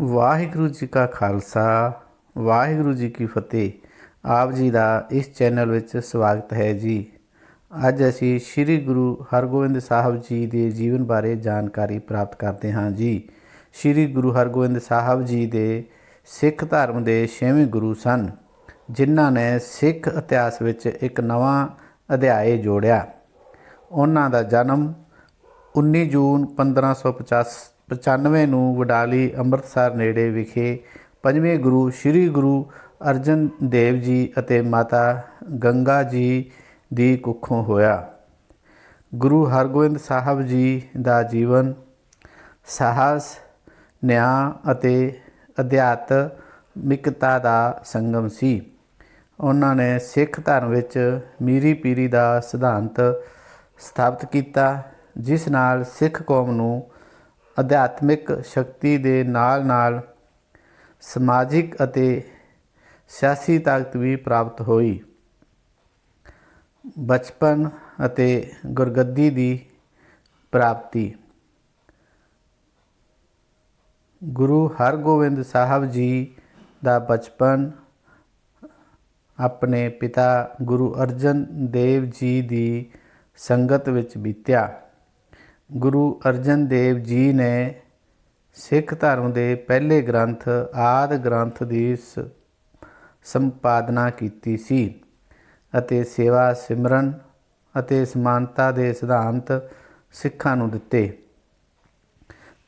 ਵਾਹਿਗੁਰੂ ਜੀ ਕਾ ਖਾਲਸਾ, ਵਾਹਿਗੁਰੂ ਜੀ ਕੀ ਫਤਿਹ। ਆਪ ਜੀ ਦਾ ਇਸ ਚੈਨਲ ਵਿੱਚ ਸਵਾਗਤ ਹੈ ਜੀ। ਅੱਜ ਅਸੀਂ ਸ੍ਰੀ ਗੁਰੂ ਹਰਗੋਬਿੰਦ ਸਾਹਿਬ ਜੀ ਦੇ ਜੀਵਨ ਬਾਰੇ ਜਾਣਕਾਰੀ ਪ੍ਰਾਪਤ ਕਰਦੇ ਹਾਂ ਜੀ। ਸ੍ਰੀ ਗੁਰੂ ਹਰਗੋਬਿੰਦ ਸਾਹਿਬ ਜੀ ਦੇ ਸਿੱਖ ਧਰਮ ਦੇ ਛੇਵੇਂ ਗੁਰੂ ਸਨ, ਜਿਨ੍ਹਾਂ ਨੇ ਸਿੱਖ ਇਤਿਹਾਸ ਵਿੱਚ ਇੱਕ ਨਵਾਂ ਅਧਿਆਇ ਜੋੜਿਆ। ਉਹਨਾਂ ਦਾ ਜਨਮ 19 ਜੂਨ 1595 ਨੂੰ ਵਡਾਲੀ ਅੰਮ੍ਰਿਤਸਰ ਨੇੜੇ ਵਿਖੇ ਪੰਜਵੇਂ ਗੁਰੂ, ਸ੍ਰੀ ਗੁਰੂ ਅਰਜਨ ਦੇਵ ਜੀ ਅਤੇ ਮਾਤਾ ਗੰਗਾ ਜੀ ਦੀ ਕੁੱਖੋਂ ਹੋਇਆ। ਗੁਰੂ ਹਰਗੋਬਿੰਦ ਸਾਹਿਬ ਜੀ ਦਾ ਜੀਵਨ, ਸਾਹਸ, ਨਿਆਂ ਅਤੇ ਅਧਿਆਤਮਿਕਤਾ ਦਾ ਸੰਗਮ ਸੀ। ਉਹਨਾਂ ਨੇ ਸਿੱਖ ਧਰਮ ਵਿੱਚ ਮੀਰੀ ਪੀਰੀ ਦਾ ਸਿਧਾਂਤ ਸਥਾਪਿਤ ਕੀਤਾ, ਜਿਸ ਨਾਲ ਸਿੱਖ ਕੌਮ ਨੂੰ ਅਧਿਆਤਮਿਕ ਸ਼ਕਤੀ ਦੇ ਨਾਲ-ਨਾਲ ਸਮਾਜਿਕ ਅਤੇ ਸਿਆਸੀ ਤਾਕਤ ਵੀ ਪ੍ਰਾਪਤ ਹੋਈ। ਬਚਪਨ ਅਤੇ ਗੁਰਗੱਦੀ ਦੀ ਪ੍ਰਾਪਤੀ। ਗੁਰੂ ਹਰਗੋਬਿੰਦ ਸਾਹਿਬ ਜੀ ਦਾ ਬਚਪਨ ਆਪਣੇ ਪਿਤਾ ਗੁਰੂ ਅਰਜਨ ਦੇਵ ਜੀ ਦੀ ਸੰਗਤ ਵਿੱਚ ਬੀਤਿਆ। ਗੁਰੂ ਅਰਜਨ ਦੇਵ ਜੀ ਨੇ ਸਿੱਖ ਧਰਮ ਦੇ ਪਹਿਲੇ ਗ੍ਰੰਥ, ਆਦ ਗ੍ਰੰਥ ਦੀ ਸ- ਸੰਪਾਦਨਾ ਕੀਤੀ ਸੀ ਅਤੇ ਸੇਵਾ ਸਿਮਰਨ ਅਤੇ ਸਮਾਨਤਾ ਦੇ ਸਿਧਾਂਤ ਸਿੱਖਾਂ ਨੂੰ ਦਿੱਤੇ।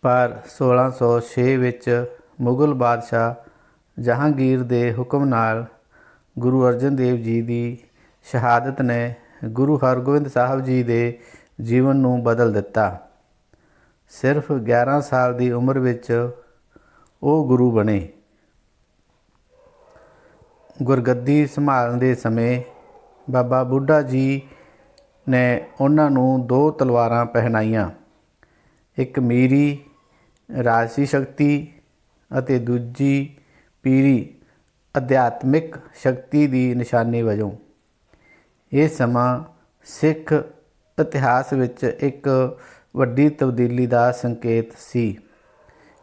ਪਰ 1606 ਵਿੱਚ ਮੁਗਲ ਬਾਦਸ਼ਾਹ ਜਹਾਂਗੀਰ ਦੇ ਹੁਕਮ ਨਾਲ ਗੁਰੂ ਅਰਜਨ ਦੇਵ ਜੀ ਦੀ ਸ਼ਹਾਦਤ ਨੇ ਗੁਰੂ ਹਰਗੋਬਿੰਦ ਸਾਹਿਬ ਜੀ ਦੇ ਜੀਵਨ ਨੂੰ ਬਦਲ ਦਿੱਤਾ। ਸਿਰਫ 11 ਸਾਲ ਦੀ ਉਮਰ ਵਿੱਚ ਉਹ ਗੁਰੂ ਬਣੇ। ਗੁਰਗੱਦੀ ਸੰਭਾਲਣ ਦੇ ਸਮੇਂ ਬਾਬਾ ਬੁੱਢਾ ਜੀ ਨੇ ਉਹਨਾਂ ਨੂੰ ਦੋ ਤਲਵਾਰਾਂ ਪਹਿਨਾਈਆਂ। ਇੱਕ ਮੀਰੀ, ਰਾਜਸੀ ਸ਼ਕਤੀ ਅਤੇ ਦੂਜੀ ਪੀਰੀ ਅਧਿਆਤਮਿਕ ਸ਼ਕਤੀ ਦੀ ਨਿਸ਼ਾਨੀ ਵਜੋਂ। ਇਹ ਸਮਾਂ ਸਿੱਖ ਇਤਿਹਾਸ ਵਿੱਚ ਇੱਕ ਵੱਡੀ ਤਬਦੀਲੀ ਦਾ ਸੰਕੇਤ ਸੀ।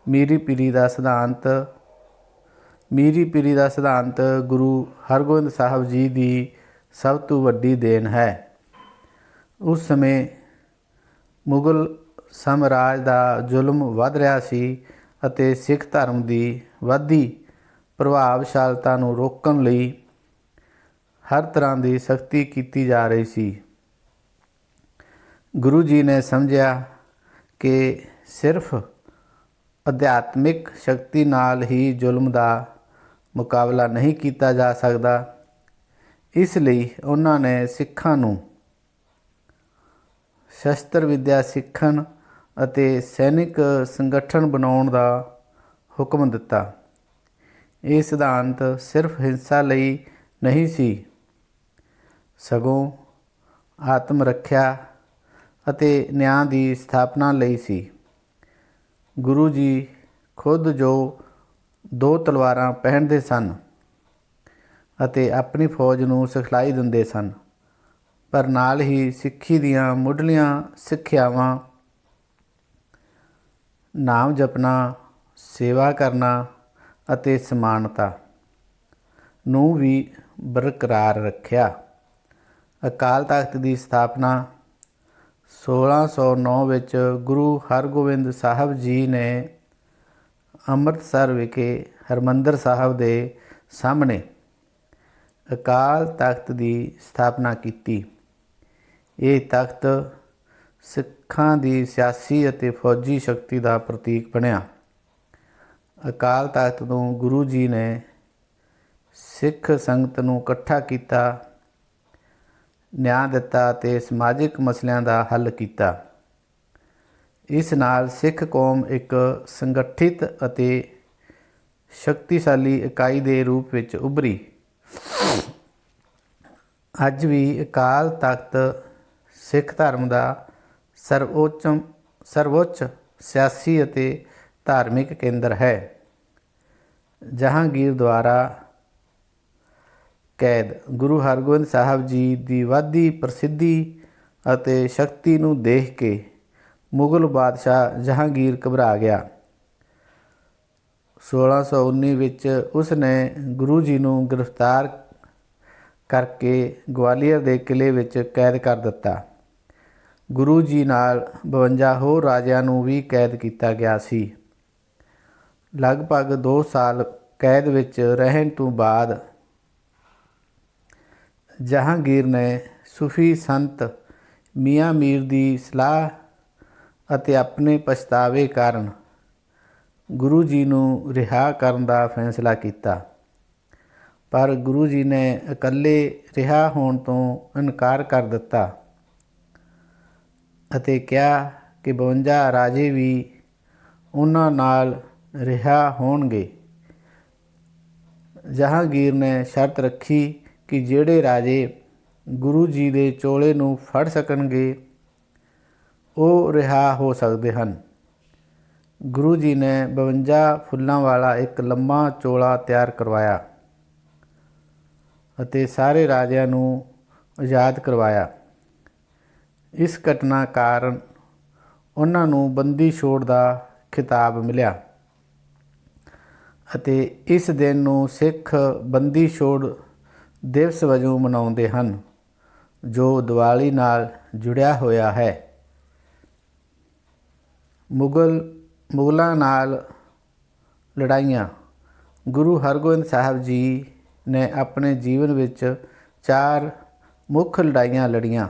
ਮੀਰੀ ਪੀਰੀ ਦਾ ਸਿਧਾਂਤ, ਮੀਰੀ ਪੀਰੀ ਦਾ ਸਿਧਾਂਤ ਗੁਰੂ ਹਰਗੋਬਿੰਦ ਸਾਹਿਬ ਜੀ ਦੀ ਸਭ ਤੋਂ ਵੱਡੀ ਦੇਣ ਹੈ। ਉਸ ਸਮੇਂ ਮੁਗਲ ਸਮਰਾਜ ਦਾ ਜ਼ੁਲਮ ਵੱਧ ਰਿਹਾ ਸੀ ਅਤੇ ਸਿੱਖ ਧਰਮ ਦੀ ਵਧਦੀ ਪ੍ਰਭਾਵਸ਼ਾਲਤਾ ਨੂੰ ਰੋਕਣ ਲਈ ਹਰ ਤਰ੍ਹਾਂ ਦੀ ਸਖਤੀ ਕੀਤੀ ਜਾ ਰਹੀ ਸੀ। ਗੁਰੂ ਜੀ ਨੇ ਸਮਝਿਆ ਕਿ ਸਿਰਫ ਅਧਿਆਤਮਿਕ ਸ਼ਕਤੀ ਨਾਲ ਹੀ ਜ਼ੁਲਮ ਦਾ ਮੁਕਾਬਲਾ ਨਹੀਂ ਕੀਤਾ ਜਾ ਸਕਦਾ। ਇਸ ਲਈ ਉਹਨਾਂ ਨੇ ਸਿੱਖਾਂ ਨੂੰ ਸ਼ਸਤਰ ਵਿਦਿਆ ਸਿੱਖਣ ਅਤੇ ਸੈਨਿਕ ਸੰਗਠਨ ਬਣਾਉਣ ਦਾ ਹੁਕਮ ਦਿੱਤਾ। ਇਹ ਸਿਧਾਂਤ ਸਿਰਫ ਹਿੰਸਾ ਲਈ ਨਹੀਂ ਸੀ। ਸਗੋਂ ਆਤਮ ਰੱਖਿਆ ਅਤੇ ਨਿਆਂ ਦੀ ਸਥਾਪਨਾ ਲਈ ਸੀ। ਗੁਰੂ ਜੀ ਖੁਦ ਜੋ ਦੋ ਤਲਵਾਰਾਂ ਪਹਿਨਦੇ ਸਨ ਅਤੇ ਆਪਣੀ ਫੌਜ ਨੂੰ ਸਿਖਲਾਈ ਦਿੰਦੇ ਸਨ, ਪਰ ਨਾਲ ਹੀ ਸਿੱਖੀ ਦੀਆਂ ਮੁੱਢਲੀਆਂ ਸਿੱਖਿਆਵਾਂ, ਨਾਮ ਜਪਣਾ, ਸੇਵਾ ਕਰਨਾ ਅਤੇ ਸਮਾਨਤਾ ਨੂੰ ਵੀ ਬਰਕਰਾਰ ਰੱਖਿਆ। ਅਕਾਲ ਤਖਤ ਦੀ ਸਥਾਪਨਾ 1609 ਵਿੱਚ ਗੁਰੂ ਹਰਗੋਬਿੰਦ ਸਾਹਿਬ ਜੀ ਨੇ ਅੰਮ੍ਰਿਤਸਰ ਵਿਖੇ ਹਰਮੰਦਰ ਸਾਹਿਬ ਦੇ ਸਾਹਮਣੇ ਅਕਾਲ ਤਖਤ ਦੀ ਸਥਾਪਨਾ ਕੀਤੀ। ਇਹ ਤਖਤ ਸਿੱਖਾਂ ਦੀ ਸਿਆਸੀ ਅਤੇ ਫੌਜੀ ਸ਼ਕਤੀ ਦਾ ਪ੍ਰਤੀਕ ਬਣਿਆ। ਅਕਾਲ ਤਖਤ ਤੋਂ ਗੁਰੂ ਜੀ ਨੇ ਸਿੱਖ ਸੰਗਤ ਨੂੰ ਇਕੱਠਾ ਕੀਤਾ ਨਿਆਂ ਦਿੱਤਾ ਤੇ ਸਮਾਜਿਕ ਮਸਲਿਆਂ ਦਾ ਹੱਲ ਕੀਤਾ। ਇਸ ਨਾਲ ਸਿੱਖ ਕੌਮ ਇੱਕ ਸੰਗਠਿਤ ਅਤੇ ਸ਼ਕਤੀਸ਼ਾਲੀ ਇਕਾਈ ਦੇ ਰੂਪ ਵਿੱਚ ਉਭਰੀ। ਅੱਜ ਵੀ ਅਕਾਲ ਤਖਤ ਸਿੱਖ ਧਰਮ ਦਾ ਸਰਵਉੱਚ ਸਰਵਉੱਚ ਸਿਆਸੀ ਅਤੇ ਧਾਰਮਿਕ ਕੇਂਦਰ ਹੈ। ਜਹਾਂਗੀਰ ਦੁਆਰਾ ਕੈਦ। ਗੁਰੂ ਹਰਗੋਬਿੰਦ ਸਾਹਿਬ ਜੀ ਦੀ ਵਾਧੀ ਪ੍ਰਸਿੱਧੀ ਅਤੇ ਸ਼ਕਤੀ ਨੂੰ ਦੇਖ ਕੇ ਮੁਗਲ ਬਾਦਸ਼ਾਹ ਜਹਾਂਗੀਰ ਘਬਰਾ ਗਿਆ। 1619 ਵਿੱਚ ਉਸ ਨੇ ਗੁਰੂ ਜੀ ਨੂੰ ਗ੍ਰਿਫਤਾਰ ਕਰਕੇ ਗਵਾਲੀਅਰ ਦੇ ਕਿਲੇ ਵਿੱਚ ਕੈਦ ਕਰ ਦਿੱਤਾ। ਗੁਰੂ ਜੀ ਨਾਲ 52 ਹੋਰ ਰਾਜਿਆਂ ਨੂੰ ਵੀ ਕੈਦ ਕੀਤਾ ਗਿਆ ਸੀ। ਲਗਭਗ 2 ਸਾਲ ਕੈਦ ਵਿੱਚ ਰਹਿਣ ਤੋਂ ਬਾਅਦ ਜਹਾਂਗੀਰ ਨੇ ਸੂਫੀ ਸੰਤ ਮੀਆਂ ਮੀਰ ਦੀ ਸਲਾਹ ਅਤੇ ਆਪਣੇ ਪਛਤਾਵੇ ਕਾਰਨ ਗੁਰੂ ਜੀ ਨੂੰ ਰਿਹਾ ਕਰਨ ਦਾ ਫੈਸਲਾ ਕੀਤਾ। ਪਰ ਗੁਰੂ ਜੀ ਨੇ ਇਕੱਲੇ ਰਿਹਾ ਹੋਣ ਤੋਂ ਇਨਕਾਰ ਕਰ ਦਿੱਤਾ ਅਤੇ ਕਿਹਾ ਕਿ 52 ਰਾਜੇ ਵੀ ਉਹਨਾਂ ਨਾਲ ਰਿਹਾ ਹੋਣਗੇ। ਜਹਾਂਗੀਰ ਨੇ ਸ਼ਰਤ ਰੱਖੀ ਕਿ ਜਿਹੜੇ ਰਾਜੇ ਗੁਰੂ ਜੀ ਦੇ ਚੋਲੇ ਨੂੰ ਫੜ ਸਕਣਗੇ, ਉਹ ਰਿਹਾ ਹੋ ਸਕਦੇ ਹਨ। ਗੁਰੂ ਜੀ ਨੇ 52 ਫੁੱਲਾਂ ਵਾਲਾ ਇੱਕ ਲੰਮਾ ਚੋਲਾ ਤਿਆਰ ਕਰਵਾਇਆ ਅਤੇ ਸਾਰੇ ਰਾਜਿਆਂ ਨੂੰ ਆਜ਼ਾਦ ਕਰਵਾਇਆ। ਇਸ ਘਟਨਾ ਕਾਰਨ ਉਹਨਾਂ ਨੂੰ ਬੰਦੀ ਛੋੜ ਦਾ ਖਿਤਾਬ ਮਿਲਿਆ ਅਤੇ ਇਸ ਦਿਨ ਨੂੰ ਸਿੱਖ ਬੰਦੀ ਛੋੜ ਦਿਵਸ ਵਜੋਂ ਮਨਾਉਂਦੇ ਹਨ, ਜੋ ਦੀਵਾਲੀ ਨਾਲ ਜੁੜਿਆ ਹੋਇਆ ਹੈ। ਮੁਗਲ, ਮੁਗਲਾਂ ਨਾਲ ਲੜਾਈਆਂ। ਗੁਰੂ ਹਰਗੋਬਿੰਦ ਸਾਹਿਬ ਜੀ ਨੇ ਆਪਣੇ ਜੀਵਨ ਵਿੱਚ ਚਾਰ ਮੁੱਖ ਲੜਾਈਆਂ ਲੜੀਆਂ,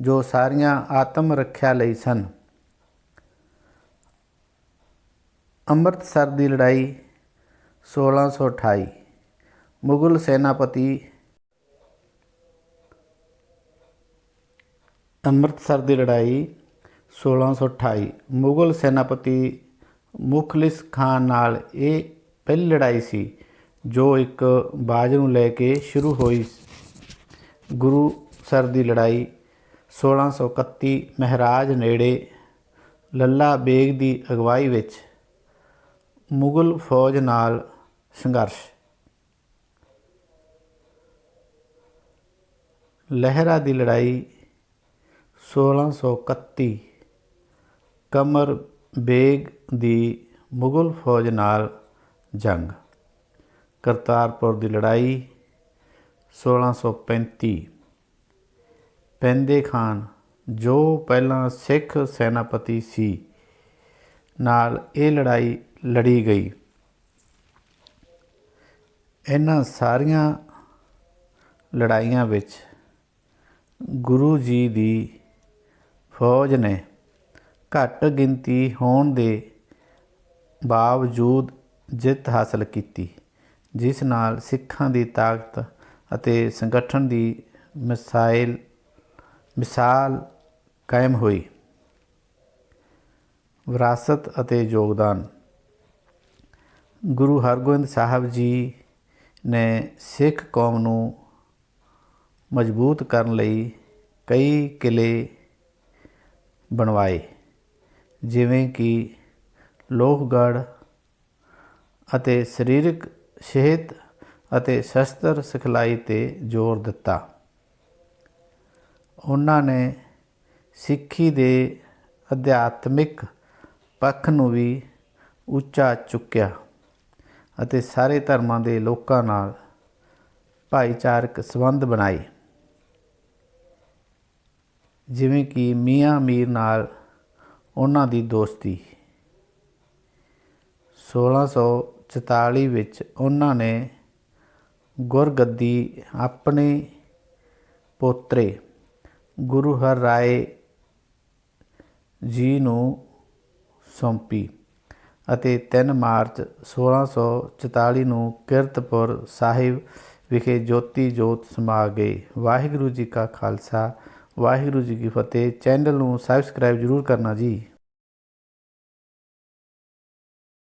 ਜੋ ਸਾਰੀਆਂ ਆਤਮ ਰੱਖਿਆ ਲਈ ਸਨ। ਅੰਮ੍ਰਿਤਸਰ ਦੀ ਲੜਾਈ 1628 ਮੁਗਲ ਸੈਨਾਪਤੀ ਅੰਮ੍ਰਿਤਸਰ ਦੀ ਲੜਾਈ 1628 ਮੁਗਲ ਸੈਨਾਪਤੀ ਮੁਖਲਿਸ ਖਾਨ ਨਾਲ ਇਹ ਪਹਿਲੀ ਲੜਾਈ ਸੀ, ਜੋ ਇੱਕ ਬਾਜ ਨੂੰ ਲੈ ਕੇ ਸ਼ੁਰੂ ਹੋਈ ਗੁਰੂ ਸਰ ਦੀ ਲੜਾਈ 1631 ਮਹਾਰਾਜ ਨੇੜੇ ਲੱਲਾ ਬੇਗ ਦੀ ਅਗਵਾਈ ਵਿੱਚ ਮੁਗਲ ਫੌਜ ਨਾਲ ਸੰਘਰਸ਼। ਲਹਿਰਾ ਦੀ ਲੜਾਈ 1631 ਕਮਰ ਬੇਗ ਦੀ ਮੁਗਲ ਫੌਜ ਨਾਲ ਜੰਗ। ਕਰਤਾਰਪੁਰ ਦੀ ਲੜਾਈ 1635 ਪੈਂਦੇ ਖਾਨ, ਜੋ ਪਹਿਲਾਂ ਸਿੱਖ ਸੈਨਾਪਤੀ ਸੀ, ਨਾਲ ਇਹ ਲੜਾਈ ਲੜੀ ਗਈ। ਇਹਨਾਂ ਸਾਰੀਆਂ ਲੜਾਈਆਂ ਵਿੱਚ ਗੁਰੂ ਜੀ ਦੀ ਫੌਜ ਨੇ ਘੱਟ ਗਿਣਤੀ ਹੋਣ ਦੇ ਬਾਵਜੂਦ ਜਿੱਤ ਹਾਸਲ ਕੀਤੀ, ਜਿਸ ਨਾਲ ਸਿੱਖਾਂ ਦੀ ਤਾਕਤ ਅਤੇ ਸੰਗਠਨ ਦੀ ਮਿਸਾਈਲ ਮਿਸਾਲ ਕਾਇਮ ਹੋਈ। ਵਿਰਾਸਤ ਅਤੇ ਯੋਗਦਾਨ। ਗੁਰੂ ਹਰਗੋਬਿੰਦ ਸਾਹਿਬ ਜੀ ਨੇ ਸਿੱਖ ਕੌਮ ਨੂੰ ਮਜ਼ਬੂਤ ਕਰਨ ਲਈ ਕਈ ਕਿਲੇ ਬਣਵਾਏ, ਜਿਵੇਂ ਕਿ ਲੋਹਗੜ੍ਹ ਅਤੇ ਸਰੀਰਕ ਸਿਹਤ ਅਤੇ ਸ਼ਸਤਰ ਸਿਖਲਾਈ ਤੇ ਜ਼ੋਰ ਦਿੱਤਾ। ਉਹਨਾਂ ਨੇ ਸਿੱਖੀ ਦੇ ਅਧਿਆਤਮਿਕ ਪੱਖ ਨੂੰ ਵੀ ਉੱਚਾ ਚੁੱਕਿਆ ਅਤੇ ਸਾਰੇ ਧਰਮਾਂ ਦੇ ਲੋਕਾਂ ਨਾਲ ਭਾਈਚਾਰਕ ਸੰਬੰਧ ਬਣਾਏ। ਜਿਵੇਂ ਕਿ ਮੀਆਂ ਮੀਰ ਨਾਲ ਉਹਨਾਂ ਦੀ ਦੋਸਤੀ। 1644 ਵਿੱਚ ਉਹਨਾਂ ਨੇ ਗੁਰਗੱਦੀ ਆਪਣੇ ਪੋਤਰੇ ਗੁਰੂ ਹਰ ਰਾਏ ਜੀ ਨੂੰ ਸੌਂਪੀ ਅਤੇ 3 ਮਾਰਚ 1644 ਨੂੰ ਕਿਰਤਪੁਰ ਸਾਹਿਬ ਵਿਖੇ ਜੋਤੀ ਜੋਤ ਸਮਾ ਗਏ। ਵਾਹਿਗੁਰੂ ਜੀ ਕਾ ਖਾਲਸਾ ਵਾਹਿਗੁਰੂ ਜੀ ਕੀ ਫਤਿਹ। ਚੈਨਲ ਨੂੰ ਸਬਸਕ੍ਰਾਈਬ ਜ਼ਰੂਰ ਕਰਨਾ ਜੀ।